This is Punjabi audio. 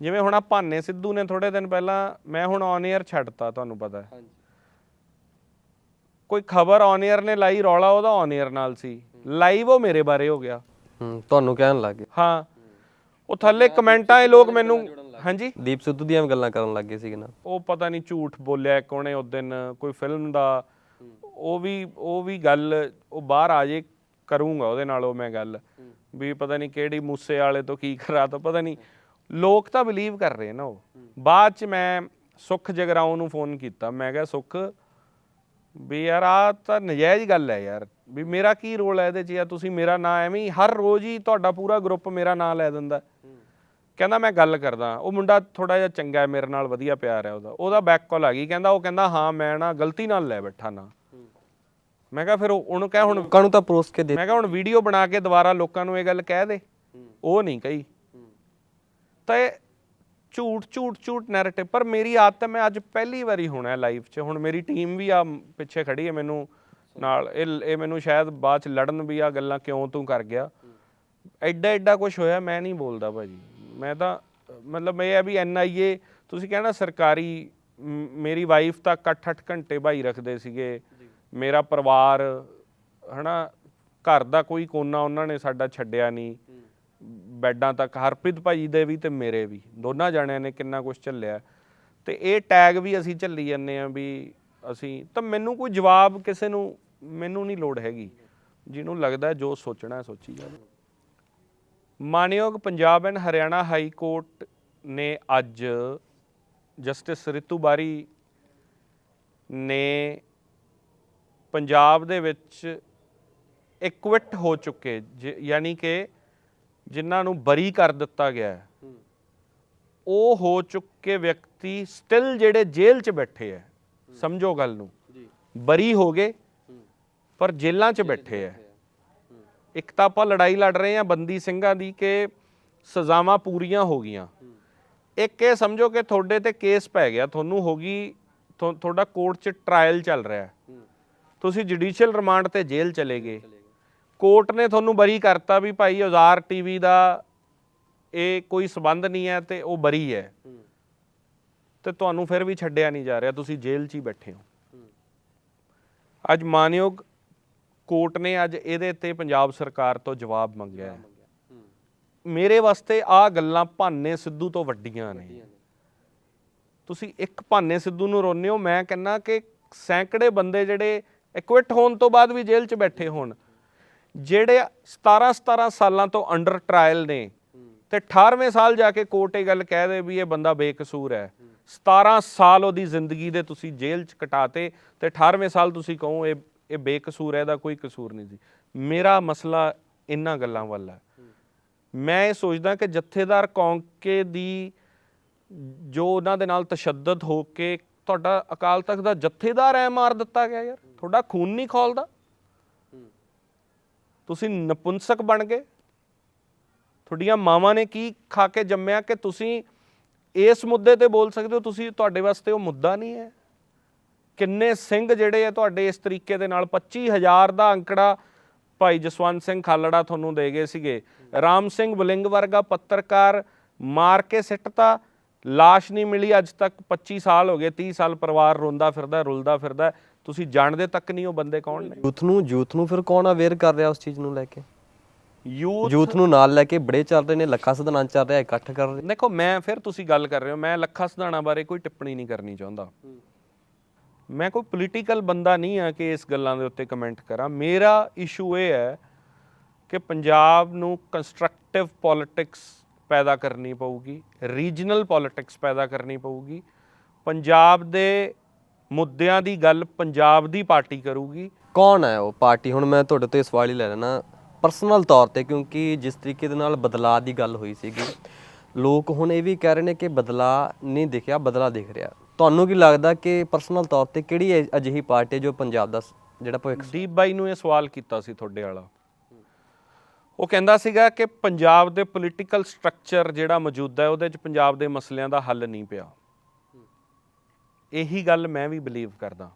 ਜਿਵੇਂ ਹੁਣ ਆ ਭਾਨੇ ਸਿੱਧੂ ਨੇ ਥੋੜੇ ਦਿਨ ਪਹਿਲਾਂ ਮੈਂ ਹੁਣ ਔਨ 에ਅਰ ਛੱਡਤਾ ਤੁਹਾਨੂੰ ਪਤਾ ਹੈ। ਕੋਈ ਖਬਰ ਔਨ 에ਅਰ ਨੇ ਲਾਈ ਰੌਲਾ ਉਹਦਾ ਔਨ 에ਅਰ ਨਾਲ ਸੀ। ਲਾਈਵ ਉਹ ਮੇਰੇ ਬਾਰੇ ਹੋ ਗਿਆ। ਤੁਹਾਨੂੰ ਕਹਿਣ ਲੱਗ ਗਏ। ਹਾਂ। ਉਹ ਥੱਲੇ ਕਮੈਂਟਾਂ 'ਚ ਲੋਕ ਮੈਨੂੰ ਹਾਂਜੀ? ਦੀਪ ਸਿੱਧੂ ਦੀਆਂ ਗੱਲਾਂ ਕਰਨ ਲੱਗ ਗਏ ਸੀਗੇ ਨਾ। ਉਹ ਪਤਾ ਨਹੀਂ ਝੂਠ ਬੋਲਿਆ ਕੋਨੇ ਉਸ ਦਿਨ ਕੋਈ ਫਿਲਮ ਦਾ। ਉਹ ਵੀ ਉਹ ਵੀ ਗੱਲ ਉਹ ਬਾਹਰ ਆ ਜੇ ਕਰੂੰਗਾ ਉਹਦੇ ਨਾਲ ਉਹ ਮੈਂ ਗੱਲ। ਵੀ ਪਤਾ ਨਹੀਂ ਕਿਹੜੀ ਮੂਸੇ ਵਾਲੇ ਤੋਂ ਕੀ ਕਰਾ ਤਾ ਪਤਾ ਨਹੀਂ। ਲੋਕ ਤਾਂ ਬਲੀਵ ਕਰ ਰਹੇ ਨਾ ਉਹ। ਬਾਅਦ ਚ ਮੈਂ ਸੁਖ ਜਗਰਾਉਂ ਨੂੰ ਫੋਨ ਕੀਤਾ। ਮੈਂ ਕਿਹਾ ਸੁਖ ਵੀ ਯਾਰ ਆ ਤਾਂ ਨਜਾਇਜ਼ ਗੱਲ ਹੈ ਯਾਰ। ਵੀ ਮੇਰਾ ਕੀ ਰੋਲ ਹੈ ਇਹਦੇ 'ਚ? ਯਾਰ ਤੁਸੀਂ ਮੇਰਾ ਨਾਂ ਐਵੇਂ ਹੀ ਹਰ ਰੋਜ਼ ਹੀ ਤੁਹਾਡਾ ਪੂਰਾ ਗਰੁੱਪ ਮੇਰਾ ਨਾਂ ਲੈ ਦਿੰਦਾ। ਕਹਿੰਦਾ ਮੈਂ ਗੱਲ ਕਰਦਾ। ਉਹ ਮੁੰਡਾ ਥੋੜਾ ਜਿਹਾ ਚੰਗਾ ਹੈ ਮੇਰੇ ਨਾਲ ਵਧੀਆ ਪਿਆਰ ਹੈ ਉਹਦਾ। ਉਹਦਾ ਬੈਕ ਕਾਲ ਆ ਗਈ। ਕਹਿੰਦਾ ਉਹ ਕਹਿੰਦਾ ਹਾਂ ਮੈਂ ਨਾ ਗਲਤੀ ਨਾਲ ਲੈ ਬੈਠਾ ਨਾ। ਮੈਂ ਕਿਹਾ ਫਿਰ ਉਹ- ਉਹਨੂੰ ਕਹਿ ਹੁਣ ਲੋਕਾਂ ਨੂੰ ਤਾਂ ਪਰੋਸ ਕੇ ਦੇ ਮੈਂ ਕਿਹਾ ਹੁਣ ਵੀਡੀਓ ਬਣਾ ਕੇ ਦੁਬਾਰਾ ਲੋਕਾਂ ਨੂੰ ਇਹ ਗੱਲ ਕਹਿ ਦੇ। ਉਹ ਨਹੀਂ ਕਹੀ। ਤਾਂ ਇਹ ਝੂਠ ਝੂਠ ਝੂਠ ਨੈਰੇਟਿਵ ਪਰ ਮੇਰੀ ਆਦਤ ਹੈ ਮੈਂ ਅੱਜ ਪਹਿਲੀ ਵਾਰੀ ਹੋਣਾ ਲਾਈਫ 'ਚ। ਹੁਣ ਮੇਰੀ ਟੀਮ ਵੀ ਆ ਪਿੱਛੇ ਖੜੀ ਹੈ ਮੈਨੂੰ ਨਾਲ। ਇਹ ਇਹ ਮੈਨੂੰ ਸ਼ਾਇਦ ਬਾਅਦ 'ਚ ਲੜਨ ਵੀ ਆ ਗੱਲਾਂ ਕਿਉਂ ਤੂੰ ਕਰ ਗਿਆ। ਐਡਾ ਐਡਾ ਕੁਝ ਹੋਇਆ ਮੈਂ ਨਹੀਂ ਬੋਲਦਾ ਭਾਜੀ। ਮੈਂ ਤਾਂ ਮਤਲਬ ਇਹ ਹੈ ਵੀ ਐਨਆਈਏ ਤੁਸੀਂ ਕਹਿਣਾ ਸਰਕਾਰੀ ਮੇਰੀ ਵਾਈਫ ਤਾਂ 8-8 ਘੰਟੇ ਭਾਈ ਰੱਖਦੇ ਸੀਗੇ। ਮੇਰਾ ਪਰਿਵਾਰ ਹਨਾ ਘਰ ਦਾ ਕੋਈ ਕੋਨਾ ਉਹਨਾਂ ਨੇ ਸਾਡਾ ਛੱਡਿਆ ਨਹੀਂ। ਬੈੱਡਾਂ ਤੱਕ, ਹਰਪ੍ਰੀਤ ਭਾਈ ਦੇ ਵੀ ਤੇ ਮੇਰੇ ਵੀ। ਦੋਨਾਂ ਜਾਣਿਆਂ ਨੇ ਕਿੰਨਾ ਕੁਝ ਝੱਲਿਆ। ਤੇ ਇਹ ਟੈਗ ਵੀ ਅਸੀਂ ਝੱਲੀ ਜਾਂਦੇ ਆ ਵੀ ਅਸੀਂ, ਤਾਂ ਮੈਨੂੰ ਕੋਈ ਜਵਾਬ ਕਿਸੇ ਨੂੰ, ਮੈਨੂੰ ਨਹੀਂ ਲੋੜ ਹੈਗੀ। ਜਿਹਨੂੰ ਲੱਗਦਾ ਜੋ ਸੋਚਣਾ ਸੋਚੀ ਜਾਵੇ। ਮਾਨਯੋਗ Punjab and Haryana high court ਨੇ ਅੱਜ ਜਸਟਿਸ ਰਿਤੂ ਬਾਰੀ ਨੇ ਪੰਜਾਬ ਦੇ ਵਿੱਚ ਇਕਵਿਟ ਹੋ ਚੁੱਕੇ, ਜ- ਯਾਨੀ ਕਿ ਜਿਨ੍ਹਾਂ ਨੂੰ ਬਰੀ ਕਰ ਦਿੱਤਾ ਗਿਆ ਹੈ ਉਹ ਹੋ ਚੁੱਕੇ ਵਿਅਕਤੀ ਸਟਿਲ ਜਿਹੜੇ ਜੇਲ੍ਹ 'ਚ ਬੈਠੇ ਹੈ। ਸਮਝੋ ਗੱਲ ਨੂੰ। ਜੀ। ਬਰੀ ਹੋ ਗਏ ਪਰ ਜੇਲ੍ਹਾਂ 'ਚ ਬੈਠੇ ਹੈ। ਇੱਕ ਤਾਂ ਆਪਾਂ ਲੜਾਈ ਲੜ ਰਹੇ ਹਾਂ ਬੰਦੀ ਸਿੰਘਾਂ ਦੀ ਕਿ ਸਜ਼ਾਵਾਂ ਪੂਰੀਆਂ ਹੋ ਗਈਆਂ। ਇੱਕ ਇਹ ਸਮਝੋ ਕਿ ਤੁਹਾਡੇ ਤੇ ਕੇਸ ਪੈ ਗਿਆ ਤੁਹਾਨੂੰ ਹੋ ਗਈ ਤੁਹਾ- ਤੁਹਾਡਾ ਕੋਰਟ 'ਚ ਟ੍ਰਾਇਲ ਚੱਲ ਰਿਹਾ। ਤੁਸੀਂ ਜੁਡੀਸ਼ੀਅਲ ਰਿਮਾਂਡ ਤੇ ਜੇਲ੍ਹ ਚਲੇ ਗਏ। ਕੋਰਟ ਨੇ ਤੁਹਾਨੂੰ ਬਰੀ ਕਰਤਾ ਵੀ ਭਾਈ ਔਜ਼ਾਰ ਟੀਵੀ ਦਾ ਇਹ ਕੋਈ ਸਬੰਧ ਨਹੀਂ ਹੈ ਤੇ ਉਹ ਬਰੀ ਹੈ। ਤੇ ਤੁਹਾਨੂੰ ਫਿਰ ਵੀ ਛੱਡਿਆ ਨਹੀਂ ਜਾ ਰਿਹਾ ਤੁਸੀਂ ਜੇਲ੍ਹ 'ਚ ਹੀ ਬੈਠੇ ਹੋ। ਅੱਜ ਮਾਨਯੋਗ ਕੋਰਟ ਨੇ ਅੱਜ ਇਹਦੇ ਤੇ ਪੰਜਾਬ ਸਰਕਾਰ ਤੋਂ ਜਵਾਬ ਮੰਗਿਆ ਹੈ। ਮੇਰੇ ਵਾਸਤੇ ਆ ਗੱਲਾਂ ਭਾਨੇ ਸਿੱਧੂ ਤੋਂ ਵੱਡੀਆਂ ਨੇ। ਤੁਸੀਂ ਇੱਕ ਭਾਨੇ ਸਿੱਧੂ ਨੂੰ ਰੋਨੇ ਹੋ ਮੈਂ ਕਹਿੰਨਾ ਕਿ ਸੈਂਕੜੇ ਬੰਦੇ ਜਿਹੜੇ ਇਕਵਿਟ ਹੋਣ ਤੋਂ ਬਾਅਦ ਵੀ ਜੇਲ੍ਹ 'ਚ ਬੈਠੇ ਹੋਣ ਜਿਹੜੇ 17 17 ਸਾਲਾਂ ਤੋਂ ਅੰਡਰ ਟ੍ਰਾਇਲ ਨੇ ਤੇ 18ਵੇਂ ਸਾਲ ਜਾ ਕੇ ਕੋਰਟ ਇਹ ਗੱਲ ਕਹਿ ਦੇ ਵੀ ਇਹ ਬੰਦਾ ਬੇਕਸੂਰ ਹੈ। 17 ਸਾਲ ਉਹਦੀ ਜ਼ਿੰਦਗੀ ਦੇ ਤੁਸੀਂ ਜੇਲ੍ਹ 'ਚ ਕਟਾਤੇ ਤੇ 18ਵੇਂ ਸਾਲ ਤੁਸੀਂ ਕਹੋ ਇਹ ਇਹ ਬੇਕਸੂਰ ਹੈ ਇਹਦਾ ਕੋਈ ਕਸੂਰ ਨਹੀਂ ਸੀ ਮੇਰਾ ਮਸਲਾ ਇਹਨਾਂ ਗੱਲਾਂ ਵੱਲ ਹੈ। ਮੈਂ ਇਹ ਸੋਚਦਾ ਕਿ ਜਥੇਦਾਰ ਕੌਂਕੇ ਦੀ ਜੋ ਉਹਨਾਂ ਦੇ ਨਾਲ ਤਸ਼ੱਦਦ ਹੋ ਕੇ ਤੁਹਾਡਾ ਅਕਾਲ ਤਖਤ ਦਾ ਜਥੇਦਾਰ ਐ ਮਾਰ ਦਿੱਤਾ ਗਿਆ ਯਾਰ। ਤੁਹਾਡਾ ਖੂਨ ਨਹੀਂ ਖੋਲਦਾ। ਤੁਸੀਂ ਨਪੁੰਸਕ ਬਣ ਗਏ। ਤੁਹਾਡੀਆਂ ਮਾਵਾਂ ਨੇ ਕੀ ਖਾ ਕੇ ਜੰਮਿਆ ਕਿ ਤੁਸੀਂ ਇਸ ਮੁੱਦੇ ਤੇ ਬੋਲ ਸਕਦੇ ਹੋ? ਤੁਸੀਂ ਤੁਹਾਡੇ ਵਾਸਤੇ ਉਹ ਮੁੱਦਾ ਨਹੀਂ ਹੈ। ਕਿੰਨੇ ਸਿੰਘ ਜਿਹੜੇ ਆ ਤੁਹਾਡੇ ਇਸ ਤਰੀਕੇ ਦੇ ਨਾਲ 25000 ਦਾ ਅੰਕੜਾ ਭਾਈ ਜਸਵੰਤ ਸਿੰਘ ਖਾਲੜਾ ਤੁਹਾਨੂੰ ਦੇ ਗਏ ਸੀਗੇ। ਰਾਮ ਸਿੰਘ ਬਲਿੰਗ ਵਰਗਾ ਪੱਤਰਕਾਰ ਮਾਰ ਕੇ ਸਿੱਟਤਾ। ਲਾਸ਼ ਨਹੀਂ ਮਿਲੀ ਅੱਜ ਤੱਕ 25 ਸਾਲ ਹੋ ਗਏ 30 ਸਾਲ ਪਰਿਵਾਰ ਰੋਂਦਾ ਫਿਰਦਾ ਰੁਲਦਾ ਫਿਰਦਾ। ਤੁਸੀਂ ਜਾਣਦੇ ਤੱਕ ਨਹੀਂ ਉਹ ਬੰਦੇ ਕੌਣ ਨੇ? ਯੂਥ ਨੂੰ ਯੂਥ ਨੂੰ ਫਿਰ ਕੌਣ ਅਵੇਅਰ ਕਰ ਰਿਹਾ ਉਸ ਚੀਜ਼ ਨੂੰ ਲੈ ਕੇ? ਯੂਥ ਯੂਥ ਨੂੰ ਨਾਲ ਲੈ ਕੇ ਬੜੇ ਚੱਲ ਰਹੇ ਨੇ ਲੱਖਾਂ ਸਦਨਾਂ ਚੱਲ ਰਿਹਾ ਇਕੱਠ ਕਰ ਰਹੇ ਦੇਖੋ ਮੈਂ ਫਿਰ ਤੁਸੀਂ ਗੱਲ ਕਰ ਰਹੇ ਹੋ ਮੈਂ ਲੱਖਾ ਸਿਧਾਣਾ ਬਾਰੇ ਕੋਈ ਟਿੱਪਣੀ ਨਹੀਂ ਕਰਨੀ ਚਾਹੁੰਦਾ। ਮੈਂ ਕੋਈ ਪੋਲੀਟੀਕਲ ਬੰਦਾ ਨਹੀਂ ਆ ਕਿ ਇਸ ਗੱਲਾਂ ਦੇ ਉੱਤੇ ਕਮੈਂਟ ਕਰਾਂ। ਮੇਰਾ ਇਸ਼ੂ ਇਹ ਹੈ ਕਿ ਪੰਜਾਬ ਨੂੰ ਕੰਸਟਰਕਟਿਵ ਪੋਲਿਟਿਕਸ ਪੈਦਾ ਕਰਨੀ ਪਊਗੀ ਰੀਜਨਲ ਪੋਲਿਟਿਕਸ ਪੈਦਾ ਕਰਨੀ ਪਊਗੀ ਪੰਜਾਬ ਦੇ ਮੁੱਦਿਆਂ ਦੀ ਗੱਲ ਪੰਜਾਬ ਦੀ ਪਾਰਟੀ ਕਰੂਗੀ। ਕੌਣ ਹੈ ਉਹ ਪਾਰਟੀ? ਹੁਣ ਮੈਂ ਤੁਹਾਡੇ ਤੋਂ ਇਹ ਸਵਾਲ ਹੀ ਲੈ ਲੈਣਾ ਪਰਸਨਲ ਤੌਰ ਤੇ ਕਿਉਂਕਿ ਜਿਸ ਤਰੀਕੇ ਦੇ ਨਾਲ ਬਦਲਾਅ ਦੀ ਗੱਲ ਹੋਈ ਸੀਗੀ ਲੋਕ ਹੁਣ ਇਹ ਵੀ ਕਹਿ ਰਹੇ ਨੇ ਕਿ ਬਦਲਾਅ ਨਹੀਂ ਦਿਖਿਆ ਬਦਲਾਅ ਦਿਖ ਰਿਹਾ। ਤੁਹਾਨੂੰ ਕੀ ਲੱਗਦਾ ਕਿ ਪਰਸਨਲ ਤੌਰ ਤੇ ਕਿਹੜੀ ਅਜਿਹੀ ਪਾਰਟੀ ਹੈ ਜੋ ਪੰਜਾਬ ਦਾ ਜਿਹੜਾ ਭਵਿੱਖ ਦੀਪ ਬਾਈ ਨੂੰ ਇਹ ਸਵਾਲ ਕੀਤਾ ਸੀ ਤੁਹਾਡੇ ਵਾਲਾ। ਉਹ ਕਹਿੰਦਾ ਸੀਗਾ ਕਿ ਪੰਜਾਬ ਦੇ ਪੋਲੀਟੀਕਲ ਸਟਰਕਚਰ ਜਿਹੜਾ ਮੌਜੂਦਾ ਹੈ ਉਹਦੇ 'ਚ ਪੰਜਾਬ ਦੇ ਮਸਲਿਆਂ ਦਾ ਹੱਲ ਨਹੀਂ ਪਿਆ। ਇਹੀ ਗੱਲ ਮੈਂ ਵੀ ਬਲੀਵ ਕਰਦਾ।